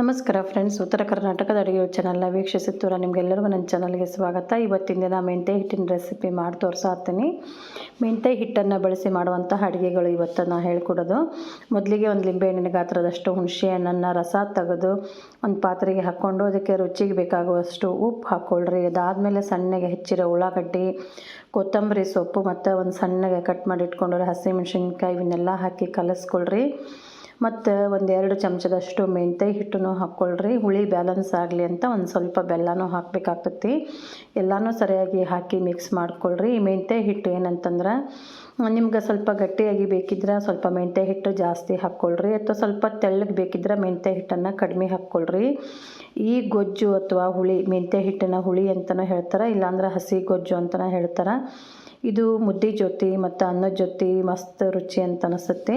ನಮಸ್ಕಾರ ಫ್ರೆಂಡ್ಸ್, ಉತ್ತರ ಕರ್ನಾಟಕದ ಅಡುಗೆ ಚಾನಲ್ನ ವೀಕ್ಷಿಸುತ್ತೀರ ನಿಮಗೆಲ್ಲರಿಗೂ ನನ್ನ ಚಾನಲ್ಗೆ ಸ್ವಾಗತ. ಇವತ್ತಿನ ದಿನ ಮೆಂತೆ ಹಿಟ್ಟಿನ ರೆಸಿಪಿ ಮಾಡಿ ತೋರಿಸಾತೀನಿ ಮೆಂತೆ ಹಿಟ್ಟನ್ನು ಬಳಸಿ ಮಾಡುವಂಥ ಅಡುಗೆಗಳು ಇವತ್ತು ನಾನು ಹೇಳ್ಕೊಡೋದು. ಮೊದಲಿಗೆ ಒಂದು ಲಿಂಬೆಹಣ್ಣಿನ ಗಾತ್ರದಷ್ಟು ಹುಣಸೆ ಹಣ್ಣನ್ನು ರಸ ತೆಗೆದು ಒಂದು ಪಾತ್ರೆಗೆ ಹಾಕ್ಕೊಂಡು ಅದಕ್ಕೆ ರುಚಿಗೆ ಬೇಕಾಗುವಷ್ಟು ಉಪ್ಪು ಹಾಕ್ಕೊಳ್ರಿ. ಅದಾದಮೇಲೆ ಸಣ್ಣಗೆ ಹೆಚ್ಚಿರೋ ಉಳ್ಳಾಗಡ್ಡಿ, ಕೊತ್ತಂಬರಿ ಸೊಪ್ಪು ಮತ್ತು ಒಂದು ಸಣ್ಣಗೆ ಕಟ್ ಮಾಡಿ ಇಟ್ಕೊಂಡ್ರೆ ಹಸಿಮೆಣ್ಸಿನ್ಕಾಯಿ ಇವನ್ನೆಲ್ಲ ಹಾಕಿ ಕಲಸ್ಕೊಳ್ರಿ. ಮತ್ತು ಒಂದೆರಡು ಚಮಚದಷ್ಟು ಮೆಂತ್ಯ ಹಿಟ್ಟನ್ನು ಹಾಕ್ಕೊಳ್ರಿ ಹುಳಿ ಬ್ಯಾಲೆನ್ಸ್ ಆಗಲಿ ಅಂತ ಒಂದು ಸ್ವಲ್ಪ ಬೆಲ್ಲನೂ ಹಾಕಬೇಕಾಗ್ತತಿ ಎಲ್ಲನೂ ಸರಿಯಾಗಿ ಹಾಕಿ ಮಿಕ್ಸ್ ಮಾಡ್ಕೊಳ್ರಿ. ಈ ಮೆಂತ್ಯ ಹಿಟ್ಟು ಏನಂತಂದ್ರೆ, ನಿಮ್ಗೆ ಸ್ವಲ್ಪ ಗಟ್ಟಿಯಾಗಿ ಬೇಕಿದ್ರೆ ಸ್ವಲ್ಪ ಮೆಂತ್ಯ ಹಿಟ್ಟು ಜಾಸ್ತಿ ಹಾಕ್ಕೊಳ್ರಿ ಅಥವಾ ಸ್ವಲ್ಪ ತೆಳ್ಳಗೆ ಬೇಕಿದ್ರೆ ಮೆಂತ್ಯ ಹಿಟ್ಟನ್ನು ಕಡಿಮೆ ಹಾಕ್ಕೊಳ್ರಿ ಈ ಗೊಜ್ಜು ಅಥವಾ ಹುಳಿ, ಮೆಂತ್ಯ ಹಿಟ್ಟನ್ನು ಹುಳಿ ಅಂತಲೂ ಹೇಳ್ತಾರೆ, ಇಲ್ಲಾಂದ್ರೆ ಹಸಿ ಗೊಜ್ಜು ಅಂತಲೂ ಹೇಳ್ತಾರೆ. ಇದು ಮುದ್ದೆ ಜೊತೆ ಮತ್ತು ಅನ್ನದ ಜೊತೆ ಮಸ್ತ್ ರುಚಿ ಅಂತ ಅನಿಸುತ್ತೆ.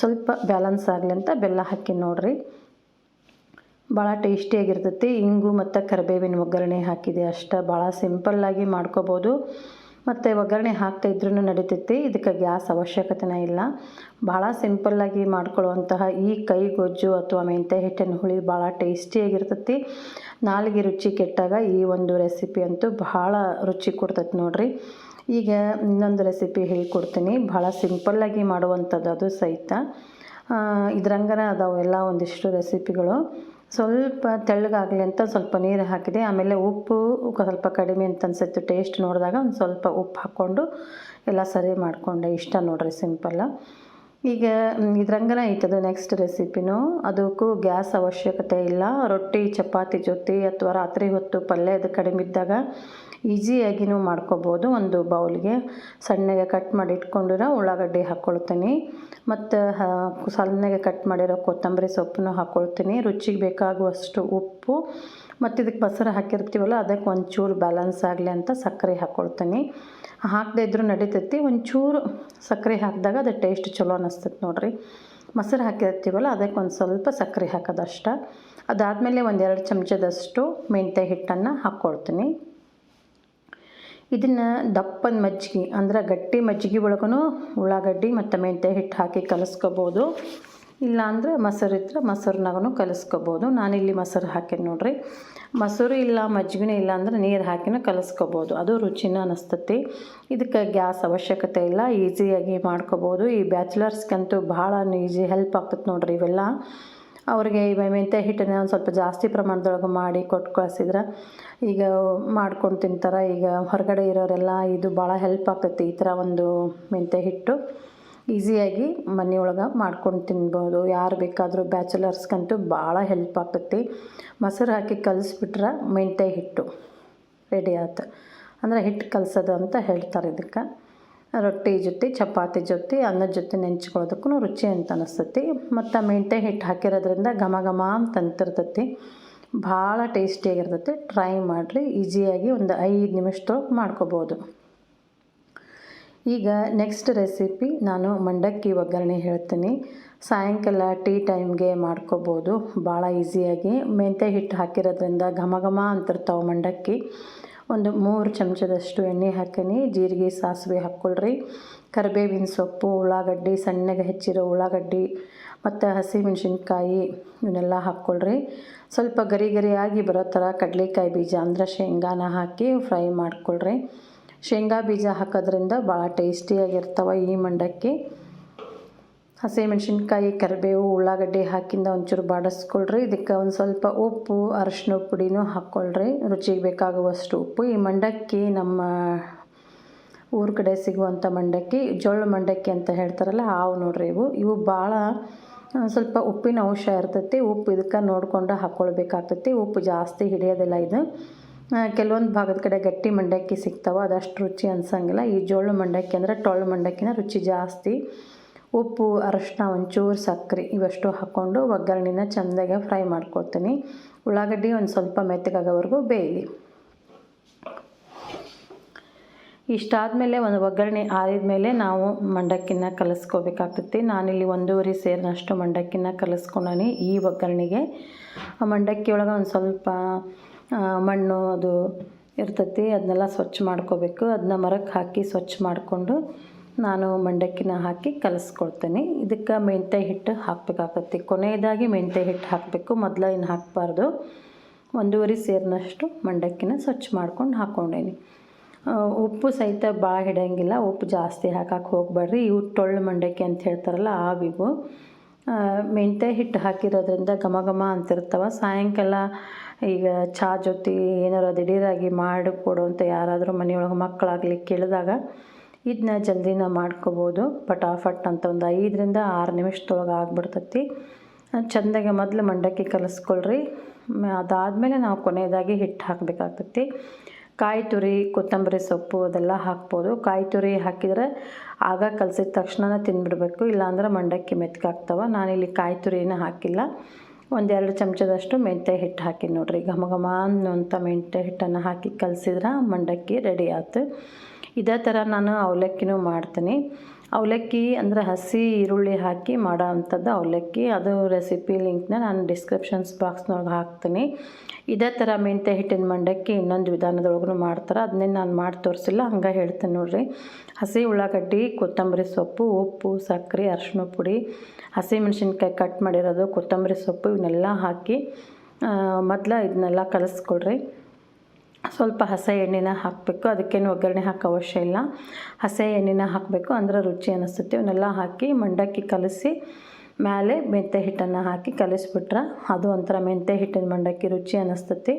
ಸ್ವಲ್ಪ ಬ್ಯಾಲೆನ್ಸ್ ಆಗಲಿ ಅಂತ ಬೆಲ್ಲ ಹಾಕಿ ನೋಡಿರಿ. ಭಾಳ ಟೇಸ್ಟಿಯಾಗಿರ್ತೈತಿ. ಇಂಗು ಮತ್ತು ಕರಿಬೇವಿನ ಒಗ್ಗರಣೆ ಹಾಕಿದೆ ಅಷ್ಟೇ. ಭಾಳ ಸಿಂಪಲ್ಲಾಗಿ ಮಾಡ್ಕೋಬೋದು. ಮತ್ತು ಒಗ್ಗರಣೆ ಹಾಕ್ತಾ ಇದ್ರೂ ನಡೀತೈತಿ. ಇದಕ್ಕೆ ಗ್ಯಾಸ್ ಅವಶ್ಯಕತೆನೇ ಇಲ್ಲ. ಭಾಳ ಸಿಂಪಲ್ಲಾಗಿ ಮಾಡ್ಕೊಳ್ಳುವಂತಹ ಈ ಕೈ ಗೊಜ್ಜು ಅಥವಾ ಮೆಂತೆ ಹಿಟ್ಟಿನ ಹುಳಿ ಭಾಳ ಟೇಸ್ಟಿಯಾಗಿರ್ತೈತಿ. ನಾಲಿಗೆ ರುಚಿ ಕೆಟ್ಟಾಗ ಈ ಒಂದು ರೆಸಿಪಿ ಅಂತೂ ಭಾಳ ರುಚಿ ಕೊಡ್ತೈತಿ ನೋಡಿರಿ. ಈಗ ಇನ್ನೊಂದು ರೆಸಿಪಿ ಹೇಳ್ಕೊಡ್ತೀನಿ. ಭಾಳ ಸಿಂಪಲ್ಲಾಗಿ ಮಾಡುವಂಥದ್ದು ಅದು ಸಹಿತ. ಇದ್ರಂಗನ ಅದಾವೆ ಎಲ್ಲ ಒಂದಿಷ್ಟು ರೆಸಿಪಿಗಳು ಸ್ವಲ್ಪ ತೆಳ್ಳಗಾಗಲಿ ಅಂತ ಸ್ವಲ್ಪ ನೀರು ಹಾಕಿದೆ. ಆಮೇಲೆ ಉಪ್ಪು ಸ್ವಲ್ಪ ಕಡಿಮೆ ಅಂತ ಅನ್ಸುತ್ತೆ. ಟೇಸ್ಟ್ ನೋಡಿದಾಗ ಒಂದು ಸ್ವಲ್ಪ ಉಪ್ಪು ಹಾಕ್ಕೊಂಡು ಎಲ್ಲ ಸರಿ ಮಾಡಿಕೊಂಡೆ. ಇಷ್ಟ ನೋಡಿರಿ ಸಿಂಪಲ್ಲ ಈಗ ಇದ್ರಂಗನ ಐತದು ನೆಕ್ಸ್ಟ್ ರೆಸಿಪಿನೂ ಅದಕ್ಕೂ ಗ್ಯಾಸ್ ಅವಶ್ಯಕತೆ ಇಲ್ಲ. ರೊಟ್ಟಿ, ಚಪಾತಿ ಜೊತೆ ಅಥವಾ ರಾತ್ರಿ ಹೊತ್ತು ಪಲ್ಯ ಅದು ಕಡಿಮೆ ಇದ್ದಾಗ ಈಸಿಯಾಗಿನೂ ಮಾಡ್ಕೋಬೋದು ಒಂದು ಬೌಲ್ಗೆ. ಸಣ್ಣಗೆ ಕಟ್ ಮಾಡಿ ಇಟ್ಕೊಂಡಿರೋ ಉಳ್ಳಾಗಡ್ಡಿ ಹಾಕ್ಕೊಳ್ತೀನಿ ಮತ್ತು ಸಣ್ಣಗೆ ಕಟ್ ಮಾಡಿರೋ ಕೊತ್ತಂಬರಿ ಸೊಪ್ಪನ್ನು ಹಾಕ್ಕೊಳ್ತೀನಿ ರುಚಿಗೆ ಬೇಕಾಗುವಷ್ಟು ಉಪ್ಪು. ಮತ್ತು ಇದಕ್ಕೆ ಬಸರ ಹಾಕಿರ್ತೀವಲ್ಲ ಅದಕ್ಕೆ ಒಂಚೂರು ಬ್ಯಾಲೆನ್ಸ್ ಆಗಲಿ ಅಂತ ಸಕ್ಕರೆ ಹಾಕ್ಕೊಳ್ತೀನಿ ಹಾಕದೇ ಇದ್ರೂ ನಡೀತೈತಿ, ಒಂಚೂರು ಸಕ್ಕರೆ ಹಾಕಿದಾಗ ಅದು ಟೇಸ್ಟ್ ಚಲೋ ಅನ್ನಿಸ್ತೈತೆ ನೋಡಿರಿ. ಮೊಸರು ಹಾಕಿರ್ತೀವಲ್ಲ ಅದಕ್ಕೆ ಒಂದು ಸ್ವಲ್ಪ ಸಕ್ಕರೆ ಹಾಕೋದಷ್ಟ. ಅದಾದಮೇಲೆ ಒಂದೆರಡು ಚಮಚದಷ್ಟು ಮೆಂತ್ಯ ಹಿಟ್ಟನ್ನು ಹಾಕ್ಕೊಳ್ತೀನಿ ಇದನ್ನು ದಪ್ಪನ ಮಜ್ಜಿಗೆ ಅಂದ್ರೆ ಗಟ್ಟಿ ಮಜ್ಜಿಗೆ ಒಳಗೂ ಉಳ್ಳಾಗಡ್ಡಿ ಮತ್ತು ಮೆಂತ್ಯ ಹಿಟ್ಟು ಹಾಕಿ ಕಲಿಸ್ಕೋಬೋದು. ಇಲ್ಲಾಂದ್ರೆ ಮೊಸರು ಇದ್ರೆ ಮೊಸರನ್ನಾಗೂ ಕಲಿಸ್ಕೋಬೋದು. ನಾನಿಲ್ಲಿ ಮೊಸರು ಹಾಕಿ ನೋಡಿರಿ. ಮೊಸರು ಇಲ್ಲ ಮಜ್ಜಿಗೆ ಇಲ್ಲ ಅಂದ್ರೆ ನೀರು ಹಾಕಿನೂ ಕಲಿಸ್ಕೋಬೋದು. ಅದು ರುಚಿನ ಅನಿಸ್ತತಿ. ಇದಕ್ಕೆ ಗ್ಯಾಸ್ ಅವಶ್ಯಕತೆ ಇಲ್ಲ. ಈಸಿಯಾಗಿ ಮಾಡ್ಕೋಬೋದು. ಈ ಬ್ಯಾಚುಲರ್ಸ್ಗಂತೂ ಭಾಳ ಈಸಿ ಹೆಲ್ಪ್ ಆಗ್ತದೆ ನೋಡ್ರಿ ಇವೆಲ್ಲ. ಅವ್ರಿಗೆ ಮೆಂತ್ಯ ಹಿಟ್ಟನ್ನ ಒಂದು ಸ್ವಲ್ಪ ಜಾಸ್ತಿ ಪ್ರಮಾಣದೊಳಗೆ ಮಾಡಿ ಕೊಟ್ಟು ಕಳಿಸಿದ್ರೆ ಈಗ ಮಾಡ್ಕೊಂಡು ತಿಂತಾರೆ. ಈಗ ಹೊರಗಡೆ ಇರೋರೆಲ್ಲ ಇದು ಭಾಳ ಹೆಲ್ಪ್ ಆಗ್ತೈತಿ ಈ ಥರ ಒಂದು ಮೆಂತ್ಯ ಹಿಟ್ಟು. ಈಸಿಯಾಗಿ ಮನೆಯೊಳಗೆ ಮಾಡ್ಕೊಂಡು ತಿನ್ಬೋದು. ಯಾರು ಬೇಕಾದರೂ ಬ್ಯಾಚುಲರ್ಸ್ಗಂತೂ ಭಾಳ ಹೆಲ್ಪ್ ಆಗ್ತೈತಿ ಮೊಸರು ಹಾಕಿ ಕಲಿಸ್ಬಿಟ್ರೆ ಮೆಂತ್ಯ ಹಿಟ್ಟು ರೆಡಿ ಆಯ್ತು ಅಂದರೆ ಹಿಟ್ಟು ಕಲಸೋದು ಅಂತ ಹೇಳ್ತಾರೆ ಇದಕ್ಕೆ. ರೊಟ್ಟಿ ಜೊತೆ, ಚಪಾತಿ ಜೊತೆ ಅನ್ನದ ಜೊತೆ ನೆಂಚ್ಕೊಳ್ಳೋದಕ್ಕೂ ರುಚಿ ಅಂತ ಅನಿಸ್ತೈತಿ. ಮತ್ತು ಮೆಂತ್ಯ ಹಿಟ್ಟು ಹಾಕಿರೋದ್ರಿಂದ ಘಮ ಘಮ ಅಂತ ಅಂತಿರ್ತೈತಿ. ಭಾಳ ಟೇಸ್ಟಿಯಾಗಿರ್ತೈತಿ ಟ್ರೈ ಮಾಡಿರಿ. ಈಸಿಯಾಗಿ ಒಂದು ಐದು ನಿಮಿಷದೊಳಗೆ ಮಾಡ್ಕೋಬೋದು. ಈಗ ನೆಕ್ಸ್ಟ್ ರೆಸಿಪಿ ನಾನು ಮಂಡಕ್ಕಿ ಒಗ್ಗರಣೆ ಹೇಳ್ತೀನಿ. ಸಾಯಂಕಾಲ ಟೀ ಟೈಮ್ಗೆ ಮಾಡ್ಕೋಬೋದು. ಭಾಳ ಈಸಿಯಾಗಿ ಮೆಂತ್ಯ ಹಿಟ್ಟು ಹಾಕಿರೋದ್ರಿಂದ ಘಮ ಘಮ ಅಂತಿರ್ತಾವೆ ಮಂಡಕ್ಕಿ. ಒಂದು ಮೂರು ಚಮಚದಷ್ಟು ಎಣ್ಣೆ ಹಾಕೀನಿ. ಜೀರಿಗೆ, ಸಾಸಿವೆ ಹಾಕ್ಕೊಳ್ರಿ. ಕರಿಬೇವಿನ ಸೊಪ್ಪು, ಉಳ್ಳಾಗಡ್ಡಿ, ಸಣ್ಣಗೆ ಹೆಚ್ಚಿರೋ ಉಳ್ಳಾಗಡ್ಡಿ ಮತ್ತು ಹಸಿಮೆಣ್ಸಿನ್ಕಾಯಿ ಇವನ್ನೆಲ್ಲ ಹಾಕ್ಕೊಳ್ರಿ. ಸ್ವಲ್ಪ ಗರಿ ಗರಿಯಾಗಿ ಬರೋ ಥರ ಕಡಲೆಕಾಯಿ ಬೀಜ ಅಂದ್ರೆ ಶೇಂಗಾನ ಹಾಕಿ ಫ್ರೈ ಮಾಡ್ಕೊಳ್ರಿ. ಶೇಂಗಾ ಬೀಜ ಹಾಕೋದ್ರಿಂದ ಭಾಳ ಟೇಸ್ಟಿಯಾಗಿರ್ತಾವೆ ಈ ಮಂಡಕ್ಕಿ. ಹಸಿಮೆಣ್ಸಿನ್ಕಾಯಿ, ಕರಿಬೇವು, ಉಳ್ಳಾಗಡ್ಡಿ ಹಾಕಿಂದ ಒಂಚೂರು ಬಾಡಿಸ್ಕೊಳ್ರಿ. ಇದಕ್ಕೆ ಒಂದು ಸ್ವಲ್ಪ ಉಪ್ಪು, ಅರಶಿನ ಪುಡಿನೂ ಹಾಕ್ಕೊಳ್ರಿ ರುಚಿಗೆ ಬೇಕಾಗುವಷ್ಟು ಉಪ್ಪು. ಈ ಮಂಡಕ್ಕಿ ನಮ್ಮ ಊರ ಕಡೆ ಸಿಗುವಂಥ ಮಂಡಕ್ಕಿ ಜೊಳ್ಳು ಮಂಡಕ್ಕಿ ಅಂತ ಹೇಳ್ತಾರಲ್ಲ, ಹಾವು ನೋಡ್ರಿ ಇವು. ಇವು ಭಾಳ ಸ್ವಲ್ಪ ಉಪ್ಪಿನ ಅಂಶ ಇರ್ತೈತಿ. ಉಪ್ಪು ಇದಕ್ಕೆ ನೋಡ್ಕೊಂಡು ಹಾಕ್ಕೊಳ್ಬೇಕಾಗ್ತೈತಿ ಉಪ್ಪು ಜಾಸ್ತಿ ಹಿಡಿಯೋದಿಲ್ಲ ಇದು. ಕೆಲವೊಂದು ಭಾಗದ ಕಡೆ ಗಟ್ಟಿ ಮಂಡಕ್ಕಿ ಸಿಗ್ತಾವೆ, ಅದಷ್ಟು ರುಚಿ ಅನ್ಸಂಗಿಲ್ಲ. ಈ ಜೋಳ ಮಂಡಕ್ಕಿ ಅಂದರೆ ಟೊಳ್ಳು ಮಂಡಕ್ಕಿನ ರುಚಿ ಜಾಸ್ತಿ. ಉಪ್ಪು ಅರಶಿನ ಒಂಚೂರು ಸಕ್ಕರೆ ಇವಷ್ಟು ಹಾಕ್ಕೊಂಡು ಒಗ್ಗರಣೆನ ಚೆಂದಾಗೆ ಫ್ರೈ ಮಾಡ್ಕೊಳ್ತೀನಿ ಉಳ್ಳಾಗಡ್ಡಿ ಒಂದು ಸ್ವಲ್ಪ ಮೆತ್ತಗಾಗೋವರೆಗೂ ಬೇಯಲಿ. ಇಷ್ಟಾದಮೇಲೆ ಒಂದು ಒಗ್ಗರಣೆ ಆರಿದ ಮೇಲೆ ನಾವು ಮಂಡಕ್ಕಿನ ಕಲಿಸ್ಕೋಬೇಕಾಗ್ತೈತಿ. ನಾನಿಲ್ಲಿ ಒಂದೂವರೆ ಸೇರಿನಷ್ಟು ಮಂಡಕ್ಕಿನ ಕಲಿಸ್ಕೊಂಡೀನಿ ಈ ಒಗ್ಗರಣೆಗೆ. ಮಂಡಕ್ಕಿ ಒಳಗೆ ಒಂದು ಸ್ವಲ್ಪ ಮಣ್ಣು ಅದು ಇರ್ತೈತಿ, ಅದನ್ನೆಲ್ಲ ಸ್ವಚ್ಛ ಮಾಡ್ಕೋಬೇಕು. ಅದನ್ನ ಮರಕ್ಕೆ ಹಾಕಿ ಸ್ವಚ್ಛ ಮಾಡಿಕೊಂಡು ನಾನು ಮಂಡಕ್ಕಿನ ಹಾಕಿ ಕಲಿಸ್ಕೊಳ್ತೇನೆ. ಇದಕ್ಕೆ ಮೆಂತ್ಯ ಹಿಟ್ಟು ಹಾಕಬೇಕಾಗತ್ತೆ. ಕೊನೆಯದಾಗಿ ಮೆಂತ್ಯ ಹಿಟ್ಟು ಹಾಕಬೇಕು. ಮೊದಲು ಏನು ಹಾಕಬಾರ್ದು. ಒಂದೂವರೆ ಸೇರಿನಷ್ಟು ಮಂಡಕ್ಕಿನ ಸ್ವಚ್ಛ ಮಾಡ್ಕೊಂಡು ಹಾಕ್ಕೊಂಡೇನಿ. ಉಪ್ಪು ಸಹಿತ ಭಾಳ ಹಿಡಿಯಂಗಿಲ್ಲ. ಉಪ್ಪು ಜಾಸ್ತಿ ಹಾಕಕ್ಕೆ ಹೋಗಬೇಡ್ರಿ ಇವು ಟೊಳ್ಳು ಮಂಡಕ್ಕಿ ಅಂತ ಹೇಳ್ತಾರಲ್ಲ, ಆವಿವು. ಮೆಂತೆ ಹಿಟ್ಟು ಹಾಕಿರೋದ್ರಿಂದ ಘಮ ಘಮ ಅಂತಿರ್ತವೆ. ಸಾಯಂಕಾಲ ಈಗ ಚಹಾ ಜೊತೆ ಏನಾರ ದಿಢೀರಾಗಿ ಮಾಡಿ ಕೊಡುವಂಥ ಯಾರಾದರೂ ಮನೆಯೊಳಗೆ ಮಕ್ಕಳಾಗಲಿ ಕೇಳಿದಾಗ ಇದನ್ನ ಜಲ್ದಿನ ಮಾಡ್ಕೋಬೋದು. ಪಟಾಫಟ್ ಅಂತ ಒಂದು ಐದರಿಂದ ಆರು ನಿಮಿಷದೊಳಗೆ ಆಗ್ಬಿಡ್ತೈತಿ. ಚಂದಗೆ ಮೊದಲು ಮಂಡಕ್ಕಿ ಕಲಿಸ್ಕೊಳ್ರಿ. ಅದಾದಮೇಲೆ ನಾವು ಕೊನೆಯದಾಗಿ ಹಿಟ್ಟು ಹಾಕಬೇಕಾಗ್ತೈತಿ. ಕಾಯಿ ತುರಿ, ಕೊತ್ತಂಬರಿ ಸೊಪ್ಪು ಅದೆಲ್ಲ ಹಾಕ್ಬೋದು. ಕಾಯಿ ತುರಿ ಹಾಕಿದರೆ ಆಗ ಕಲಸಿದ ತಕ್ಷಣ ತಿಂದ್ಬಿಡ್ಬೇಕು. ಇಲ್ಲಾಂದ್ರೆ ಮಂಡಕ್ಕಿ ಮೆತ್ಕಾಗ್ತವೆ ನಾನಿಲ್ಲಿ ಕಾಯಿ ತುರಿನ ಹಾಕಿಲ್ಲ. ಒಂದೆರಡು ಚಮಚದಷ್ಟು ಮೆಂತ್ಯ ಹಿಟ್ಟು ಹಾಕಿ ನೋಡ್ರಿ. ಘಮ ಘಮ ಅನ್ನುವಂಥ ಮೆಂತ್ಯ ಹಿಟ್ಟನ್ನು ಹಾಕಿ ಕಲಸಿದ್ರೆ ಮಂಡಕ್ಕಿ ರೆಡಿ ಆಯ್ತು ಇದೇ ಥರ ನಾನು ಅವಲಕ್ಕಿನೂ ಮಾಡ್ತೀನಿ. ಅವಲಕ್ಕಿ ಅಂದರೆ ಹಸಿ ಈರುಳ್ಳಿ ಹಾಕಿ ಮಾಡೋ ಅಂಥದ್ದು ಅವಲಕ್ಕಿ. ಅದು ರೆಸಿಪಿ ಲಿಂಕ್ನ ನಾನು ಡಿಸ್ಕ್ರಿಪ್ಷನ್ಸ್ ಬಾಕ್ಸ್ನೊಳಗೆ ಹಾಕ್ತೀನಿ. ಇದೇ ಥರ ಮೆಂತ್ಯ ಹಿಟ್ಟಿನ ಮಂಡಕ್ಕಿ ಇನ್ನೊಂದು ವಿಧಾನದೊಳಗೂ ಮಾಡ್ತಾರೆ. ಅದನ್ನೇ ನಾನು ಮಾಡಿ ತೋರಿಸಿಲ್ಲ, ಹಂಗೆ ಹೇಳ್ತೀನಿ ನೋಡಿರಿ. ಹಸಿ ಉಳ್ಳಾಗಡ್ಡಿ, ಕೊತ್ತಂಬರಿ ಸೊಪ್ಪು, ಉಪ್ಪು, ಸಕ್ಕರೆ ಅರಶಿನ ಪುಡಿ, ಹಸಿ ಮೆಣಸಿನ್ಕಾಯಿ ಕಟ್ ಮಾಡಿರೋದು, ಕೊತ್ತಂಬರಿ ಸೊಪ್ಪು ಇವನ್ನೆಲ್ಲ ಹಾಕಿ ಮೊದಲ ಇದನ್ನೆಲ್ಲ ಕಲಿಸ್ಕೊಳ್ರಿ. ಸ್ವಲ್ಪ ಹಸೆ ಎಣ್ಣೆನ ಹಾಕಬೇಕು. ಅದಕ್ಕೇನು ಒಗ್ಗರಣೆ ಹಾಕೋ ಅವಶ್ಯ ಇಲ್ಲ. ಹಸೆ ಎಣ್ಣೆನ ಹಾಕಬೇಕು. ಅಂದ್ರೆ ರುಚಿ ಅನ್ನಿಸುತ್ತೆ ಇವನ್ನೆಲ್ಲ ಹಾಕಿ ಮಂಡಕ್ಕಿ ಕಲಸಿ ಮೇಲೆ ಮೆಂತೆ ಹಿಟ್ಟನ್ನು ಹಾಕಿ ಕಲಿಸ್ಬಿಟ್ರೆ ಅದು ಒಂಥರ ಮೆಂತೆ ಹಿಟ್ಟಿನ ಮಂಡಕ್ಕಿ ರುಚಿ ಅನ್ನಿಸ್ತತಿ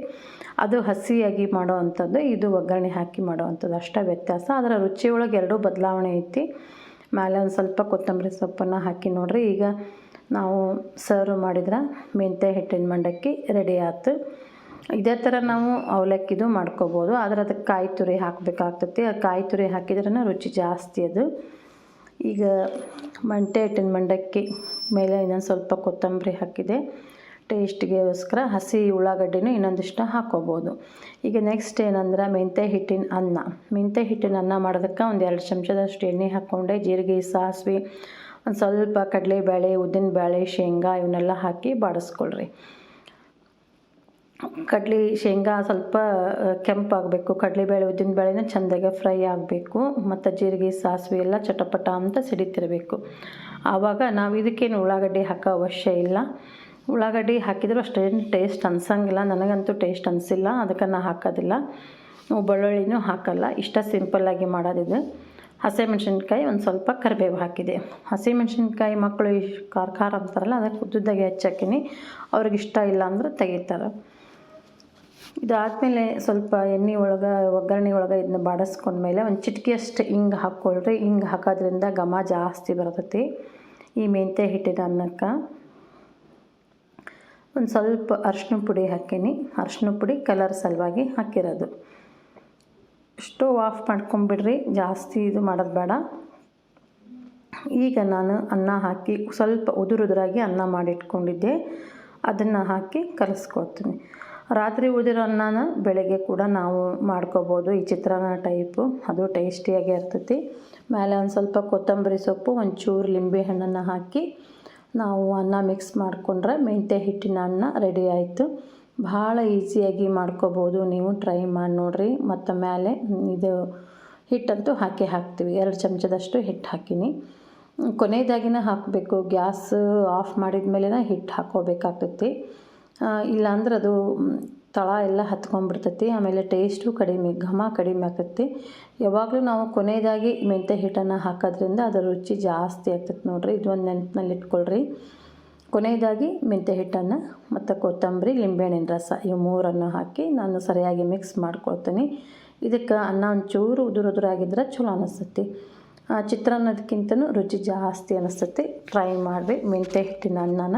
ಅದು ಹಸಿಯಾಗಿ ಮಾಡೋ ಅಂಥದ್ದು, ಇದು ಒಗ್ಗರಣೆ ಹಾಕಿ ಮಾಡೋ ಅಂಥದ್ದು ಅಷ್ಟೇ ವ್ಯತ್ಯಾಸ. ಅದರ ರುಚಿ ಒಳಗೆ ಎರಡೂ ಬದಲಾವಣೆ ಐತಿ. ಮೇಲೆ ಒಂದು ಸ್ವಲ್ಪ ಕೊತ್ತಂಬರಿ ಸೊಪ್ಪನ್ನು ಹಾಕಿ ನೋಡ್ರಿ. ಈಗ ನಾವು ಸರ್ವ್ ಮಾಡಿದ್ರೆ ಮೆಂತೆ ಹಿಟ್ಟಿನ ಮಂಡಕ್ಕಿ ರೆಡಿ ಆಯ್ತು ಇದೇ ಥರ ನಾವು ಅವಲಕ್ಕಿದು ಮಾಡ್ಕೋಬೋದು. ಆದರೆ ಅದಕ್ಕೆ ಕಾಯಿ ತುರಿ ಹಾಕಬೇಕಾಗ್ತೈತಿ. ಆ ಕಾಯಿ ತುರಿ ಹಾಕಿದ್ರೇ ರುಚಿ ಜಾಸ್ತಿ ಅದು. ಈಗ ಮಂಟೆ ಹಿಟ್ಟಿನ ಮಂಡಕ್ಕಿ ಮೇಲೆ ಇನ್ನೊಂದು ಸ್ವಲ್ಪ ಕೊತ್ತಂಬರಿ ಹಾಕಿದೆ. ಟೇಸ್ಟ್ಗೋಸ್ಕರ ಹಸಿ ಉಳ್ಳಾಗಡ್ಡಿನೂ ಇನ್ನೊಂದಿಷ್ಟು ಹಾಕ್ಕೋಬೋದು ಈಗ ನೆಕ್ಸ್ಟ್ ಏನಂದ್ರೆ ಮೆಂತೆ ಹಿಟ್ಟಿನ ಅನ್ನ. ಮೆಂತೆ ಹಿಟ್ಟಿನ ಅನ್ನ ಮಾಡೋದಕ್ಕೆ ಒಂದು ಎರಡು ಚಮಚದಷ್ಟು ಎಣ್ಣೆ ಹಾಕ್ಕೊಂಡೆ ಜೀರಿಗೆ, ಸಾಸಿವೆ, ಒಂದು ಸ್ವಲ್ಪ ಕಡಲೆಬೇಳೆ ಉದ್ದಿನಬೇಳೆ ಶೇಂಗಾ ಇವನ್ನೆಲ್ಲ ಹಾಕಿ ಬಾಡಿಸ್ಕೊಳ್ರಿ. ಕಡ್ಲೆ ಶೇಂಗಾ ಸ್ವಲ್ಪ ಕೆಂಪಾಗಬೇಕು ಕಡ್ಲೆಬೇಳೆ ಉದ್ದಿನ ಬೇಳೆನ ಚಂದಾಗೆ ಫ್ರೈ ಆಗಬೇಕು. ಮತ್ತು ಜೀರಿಗೆ, ಸಾಸಿವೆ ಎಲ್ಲ ಚಟಪಟ ಅಂತ ಸಿಡಿತಿರಬೇಕು. ಆವಾಗ ನಾವು ಇದಕ್ಕೇನು ಉಳ್ಳಾಗಡ್ಡಿ ಹಾಕೋ ಅವಶ್ಯ ಇಲ್ಲ. ಉಳ್ಳಾಗಡ್ಡಿ ಹಾಕಿದರೂ ಅಷ್ಟೇನು ಟೇಸ್ಟ್ ಅನ್ಸಂಗಿಲ್ಲ. ನನಗಂತೂ ಟೇಸ್ಟ್ ಅನಿಸಿಲ್ಲ. ಅದಕ್ಕೆ ನಾನು ಹಾಕೋದಿಲ್ಲ. ಬೆಳ್ಳುಳ್ಳಿನೂ ಹಾಕಲ್ಲ. ಇಷ್ಟ ಸಿಂಪಲ್ಲಾಗಿ ಮಾಡೋದಿದು ಹಸಿಮೆಣ್ಸಿನ್ಕಾಯಿ ಒಂದು ಸ್ವಲ್ಪ ಕರಿಬೇವು ಹಾಕಿದೆ. ಹಸಿಮೆಣ್ಸಿನ್ಕಾಯಿ ಮಕ್ಕಳು ಖಾರ ಖಾರ ಅಂತಾರಲ್ಲ, ಅದಕ್ಕೆ ಉದ್ದುದ್ದಾಗಿ ಹೆಚ್ಚಾಕಿನಿ ಅವ್ರಿಗೆ ಇಷ್ಟ ಇಲ್ಲ ಅಂದ್ರೆ ತೆಗಿತಾರೆ. ಇದಾದಮೇಲೆ ಸ್ವಲ್ಪ ಎಣ್ಣೆ ಒಳಗೆ, ಒಗ್ಗರಣೆ ಒಳಗೆ ಇದನ್ನ ಬಾಡಿಸ್ಕೊಂಡ್ಮೇಲೆ ಒಂದು ಚಿಟಿಕೆಯಷ್ಟು ಹಿಂಗೆ ಹಾಕ್ಕೊಳ್ರಿ. ಹಿಂಗೆ ಹಾಕೋದ್ರಿಂದ ಘಮ ಜಾಸ್ತಿ ಬರ್ತೈತಿ. ಈ ಮೆಂತ್ಯ ಹಿಟ್ಟಿದ ಅನ್ನಕ್ಕೆ ಒಂದು ಸ್ವಲ್ಪ ಅರಿಶಿನ ಪುಡಿ ಹಾಕೀನಿ. ಅರಿಶಿನ ಪುಡಿ ಕಲರ್ ಸಲುವಾಗಿ ಹಾಕಿರೋದು. ಸ್ಟೋವ್ ಆಫ್ ಮಾಡ್ಕೊಂಬಿಡ್ರಿ. ಜಾಸ್ತಿ ಇದು ಮಾಡೋದು ಬೇಡ. ಈಗ ನಾನು ಅನ್ನ ಹಾಕಿ ಸ್ವಲ್ಪ ಉದುರು ಉದುರಾಗಿ ಅನ್ನ ಮಾಡಿಟ್ಕೊಂಡಿದ್ದೆ. ಅದನ್ನು ಹಾಕಿ ಕಲಿಸ್ಕೊಳ್ತೀನಿ ರಾತ್ರಿ ಉಳಿದಿರೋ ಅನ್ನನ ಬೆಳಗ್ಗೆ ಕೂಡ ನಾವು ಮಾಡ್ಕೋಬೋದು. ಈ ಚಿತ್ರಾನ್ನ ಟೈಪು. ಅದು ಟೇಸ್ಟಿಯಾಗಿ ಇರ್ತೈತಿ. ಮೇಲೆ ಒಂದು ಸ್ವಲ್ಪ ಕೊತ್ತಂಬರಿ ಸೊಪ್ಪು, ಒಂಚೂರು ಲಿಂಬೆ ಹಣ್ಣನ್ನು ಹಾಕಿ ನಾವು ಅನ್ನ ಮಿಕ್ಸ್ ಮಾಡಿಕೊಂಡ್ರೆ ಮೆಂತ್ಯ ಹಿಟ್ಟಿನ ಅನ್ನ ರೆಡಿ ಆಯಿತು. ಭಾಳ ಈಸಿಯಾಗಿ ಮಾಡ್ಕೋಬೋದು. ನೀವು ಟ್ರೈ ಮಾಡಿ ನೋಡಿರಿ. ಮತ್ತು ಮೇಲೆ ಇದು ಹಿಟ್ಟಂತೂ ಹಾಕಿ ಹಾಕ್ತೀವಿ. ಎರಡು ಚಮಚದಷ್ಟು ಹಿಟ್ಟು ಹಾಕೀನಿ. ಕೊನೆಯದಾಗಿನ ಹಾಕಬೇಕು. ಗ್ಯಾಸ್ ಆಫ್ ಮಾಡಿದ ಮೇಲೆನ ಹಿಟ್ಟು ಹಾಕ್ಕೋಬೇಕಾಗ್ತೈತಿ ಇಲ್ಲಾಂದ್ರೆ ಅದು ತಳ ಎಲ್ಲ ಹತ್ಕೊಂಡ್ಬಿಡ್ತೈತಿ ಆಮೇಲೆ ಟೇಸ್ಟು ಕಡಿಮೆ ಘಮ ಕಡಿಮೆ ಆಗ್ತೈತಿ. ಯಾವಾಗಲೂ ನಾವು ಕೊನೆಯದಾಗಿ ಮೆಂತ್ಯ ಹಿಟ್ಟನ್ನು ಹಾಕೋದ್ರಿಂದ ಅದರ ರುಚಿ ಜಾಸ್ತಿ ಆಗ್ತೈತಿ ನೋಡಿರಿ. ಇದೊಂದು ನೆನಪಿನಲ್ಲಿ ಇಟ್ಕೊಳ್ರಿ. ಕೊನೆಯದಾಗಿ ಮೆಂತ್ಯ ಹಿಟ್ಟನ್ನು ಮತ್ತು ಕೊತ್ತಂಬರಿ ಲಿಂಬೆಹಣ್ಣಿನ ರಸ ಇವು ಮೂರನ್ನು ಹಾಕಿ ನಾನು ಸರಿಯಾಗಿ ಮಿಕ್ಸ್ ಮಾಡ್ಕೊಳ್ತೀನಿ. ಇದಕ್ಕೆ ಅನ್ನ ಒಂಚೂರು ಉದುರು ಉದುರಾಗಿದ್ರೆ ಚಲೋ ಅನಿಸ್ತೈತಿ. ಆ, ಚಿತ್ರಾನ್ನದಕ್ಕಿಂತನೂ ರುಚಿ ಜಾಸ್ತಿ ಅನಿಸ್ತೈತಿ. ಟ್ರೈ ಮಾಡಿರಿ ಮೆಂತ್ಯ ಹಿಟ್ಟಿನ ಅನ್ನನ.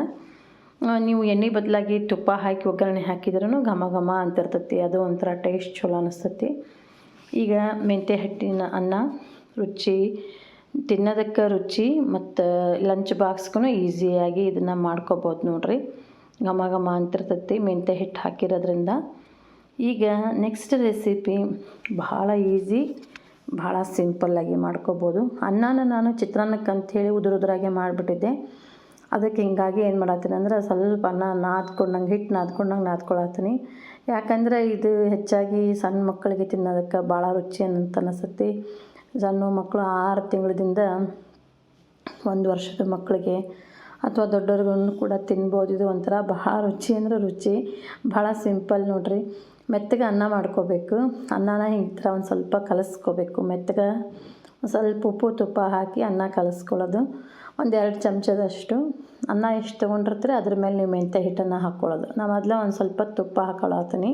ನೀವು ಎಣ್ಣೆ ಬದಲಾಗಿ ತುಪ್ಪ ಹಾಕಿ ಒಗ್ಗರಣೆ ಹಾಕಿದ್ರೂ ಘಮ ಘಮ ಅಂತಿರ್ತೈತಿ, ಅದು ಒಂಥರ ಟೇಸ್ಟ್ ಚಲೋ ಅನಿಸ್ತತಿ. ಈಗ ಮೆಂತ್ಯ ಹಿಟ್ಟಿನ ಅನ್ನ, ರುಚಿ, ತಿನ್ನೋದಕ್ಕೆ ರುಚಿ ಮತ್ತು ಲಂಚ್ ಬಾಕ್ಸ್ಗೂ ಈಸಿಯಾಗಿ ಇದನ್ನು ಮಾಡ್ಕೊಬೋದು ನೋಡ್ರಿ. ಘಮ ಘಮ ಅಂತಿರ್ತೈತಿ ಮೆಂತ್ಯ ಹಿಟ್ಟು ಹಾಕಿರೋದ್ರಿಂದ. ಈಗ ನೆಕ್ಸ್ಟ್ ರೆಸಿಪಿ ಬಹಳ ಈಸಿ ಭಾಳ ಸಿಂಪಲ್ಲಾಗಿ ಮಾಡ್ಕೋಬೋದು. ಅನ್ನನ ನಾನು ಚಿತ್ರಾನ್ನಕ್ಕಂಥೇಳಿ ಉದುರುದ್ರಾಗೆ ಮಾಡಿಬಿಟ್ಟಿದ್ದೆ. ಅದಕ್ಕೆ ಹಿಂಗಾಗಿ ಏನು ಮಾಡತ್ತೀನಿ ಅಂದ್ರೆ ಸ್ವಲ್ಪ ಅನ್ನ ನಾದ್ಕೊಂಡಂಗೆ ಹಿಟ್ಟು ನಾದ್ಕೊಂಡಂಗೆ ನಾದ್ಕೊಳತ್ತೀನಿ. ಯಾಕಂದರೆ ಇದು ಹೆಚ್ಚಾಗಿ ಸಣ್ಣ ಮಕ್ಕಳಿಗೆ ತಿನ್ನೋದಕ್ಕೆ ಭಾಳ ರುಚಿ ಅಂತ ಅನಿಸುತ್ತೆ. ಸಣ್ಣ ಮಕ್ಕಳು ಆರು ತಿಂಗಳಿಂದ ಒಂದು ವರ್ಷದ ಮಕ್ಕಳಿಗೆ ಅಥವಾ ದೊಡ್ಡವ್ರಿಗೂ ಕೂಡ ತಿನ್ಬೋದು. ಇದು ಒಂಥರ ಬಹಳ ರುಚಿ ಅಂದ್ರೆ ರುಚಿ. ಭಾಳ ಸಿಂಪಲ್ ನೋಡಿರಿ. ಮೆತ್ತಗೆ ಅನ್ನ ಮಾಡ್ಕೋಬೇಕು. ಅನ್ನನ ಹಿಂಗೆ ಥರ ಒಂದು ಸ್ವಲ್ಪ ಕಲಸ್ಕೋಬೇಕು. ಮೆತ್ತಗೆ ಸ್ವಲ್ಪ ಉಪ್ಪು, ತುಪ್ಪ ಹಾಕಿ ಅನ್ನ ಕಲಸ್ಕೊಳ್ಳೋದು. ಒಂದು ಎರಡು ಚಮಚದಷ್ಟು ಅನ್ನ ಎಷ್ಟು ತೊಗೊಂಡಿರ್ತೀರಿ ಅದ್ರ ಮೇಲೆ ನೀವು ಮೆಂತ್ಯ ಹಿಟ್ಟನ್ನು ಹಾಕ್ಕೊಳ್ಳೋದು. ನಾನು ಮೊದಲೇ ಒಂದು ಸ್ವಲ್ಪ ತುಪ್ಪ ಹಾಕ್ಕೊಳತ್ತೀನಿ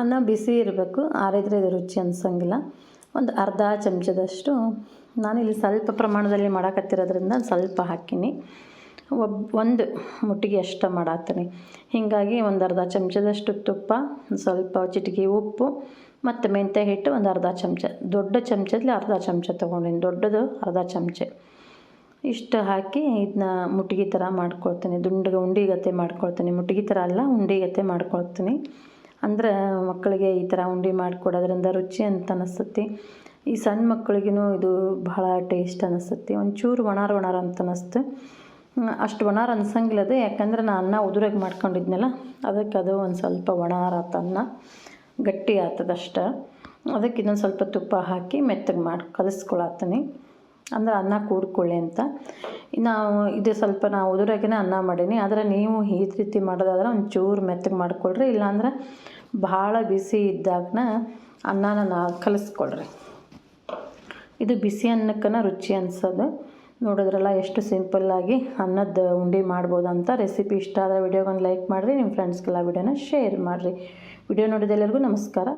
ಅನ್ನ ಬಿಸಿ ಇರಬೇಕು, ಆರಿದ್ರೆ ಇದು ರುಚಿ ಅನ್ಸಂಗಿಲ್ಲ. ಒಂದು ಅರ್ಧ ಚಮಚದಷ್ಟು ನಾನಿಲ್ಲಿ ಸ್ವಲ್ಪ ಪ್ರಮಾಣದಲ್ಲಿ ಮಾಡಾಕತ್ತಿರೋದ್ರಿಂದ ಸ್ವಲ್ಪ ಹಾಕಿನಿ. ಒಬ್, ಒಂದು ಮುಟ್ಟಿಗೆ ಅಷ್ಟು ಮಾಡಾತೀನಿ. ಹೀಗಾಗಿ ಒಂದು ಅರ್ಧ ಚಮಚದಷ್ಟು ತುಪ್ಪ, ಸ್ವಲ್ಪ ಚಿಟಿಕೆ ಉಪ್ಪು ಮತ್ತು ಮೆಂತ್ಯ ಹಿಟ್ಟು ಒಂದು ಅರ್ಧ ಚಮಚ, ದೊಡ್ಡ ಚಮಚದಲ್ಲಿ ಅರ್ಧ ಚಮಚ ತೊಗೊಂಡಿನಿ, ದೊಡ್ಡದು ಅರ್ಧ ಚಮಚ. ಇಷ್ಟು ಹಾಕಿ ಇದನ್ನ ಮುಟ್ಟಿಗೆ ಥರ ಮಾಡ್ಕೊಳ್ತೀನಿ, ದುಂಡಗೆ ಉಂಡಿಗತೆ ಮಾಡ್ಕೊಳ್ತೀನಿ. ಮುಟ್ಟಿಗೆ ಥರ ಅಲ್ಲ ಉಂಡಿಗತೆ ಮಾಡ್ಕೊಳ್ತೀನಿ. ಅಂದ್ರೆ ಮಕ್ಕಳಿಗೆ ಈ ಥರ ಉಂಡೆ ಮಾಡಿಕೊಡೋದ್ರಿಂದ ರುಚಿ ಅಂತ ಅನಿಸ್ತತಿ. ಈ ಸಣ್ಣ ಮಕ್ಕಳಿಗೂ ಇದು ಬಹಳ ಟೇಸ್ಟ್ ಅನಿಸ್ತತಿ. ಒಂಚೂರು ಒಣಾರ ಒಣಾರ ಅಂತ ಅನಿಸ್ತು ಅಷ್ಟು ಒಣಾರ ಅನ್ಸಂಗಿಲ್ಲದೆ, ಯಾಕಂದ್ರೆ ನಾನು ಅನ್ನ ಉದುರಾಗಿ ಮಾಡ್ಕೊಂಡಿದ್ನಲ್ಲ, ಅದಕ್ಕೆ ಅದು ಒಂದು ಸ್ವಲ್ಪ ಒಣಾರ ಅನ್ನ. ಗಟ್ಟಿ ಆತದಷ್ಟ. ಅದಕ್ಕೆ ಇನ್ನೊಂದು ಸ್ವಲ್ಪ ತುಪ್ಪ ಹಾಕಿ ಮೆತ್ತಗೆ ಮಾಡಿ ಕಲಿಸ್ಕೊಳತ್ತೀನಿ ಅಂದ್ರೆ ಅನ್ನ ಕೂಡ್ಕೊಳ್ಳಿ ಅಂತ. ನಾವು ಇದು ಸ್ವಲ್ಪ ನಾವು ಉದುರಾಗಿನೇ ಅನ್ನ ಮಾಡೀನಿ. ಆದರೆ ನೀವು ಈ ರೀತಿ ಮಾಡೋದಾದ್ರೆ ಒಂಚೂರು ಮೆತ್ತಗೆ ಮಾಡ್ಕೊಳ್ರಿ. ಇಲ್ಲಾಂದ್ರೆ ಭಾಳ ಬಿಸಿ ಇದ್ದಾಗನ ಅನ್ನನ ನಾ ಕಲಿಸ್ಕೊಳ್ರಿ. ಇದು ಬಿಸಿ ಅನ್ನಕ್ಕನ ರುಚಿ ಅನ್ಸೋದು. ನೋಡಿದ್ರಲ್ಲ ಎಷ್ಟು ಸಿಂಪಲ್ಲಾಗಿ ಅನ್ನದ ಉಂಡೆ ಮಾಡ್ಬೋದಂತ ರೆಸಿಪಿ. ಇಷ್ಟ ಆದರೆ ವಿಡಿಯೋಗೊಂದು ಲೈಕ್ ಮಾಡಿರಿ. ನಿಮ್ಮ ಫ್ರೆಂಡ್ಸ್ಗೆಲ್ಲ ವಿಡಿಯೋನ ಶೇರ್ ಮಾಡಿರಿ. ವಿಡಿಯೋ ನೋಡಿದ ಎಲ್ಲರಿಗೂ ನಮಸ್ಕಾರ.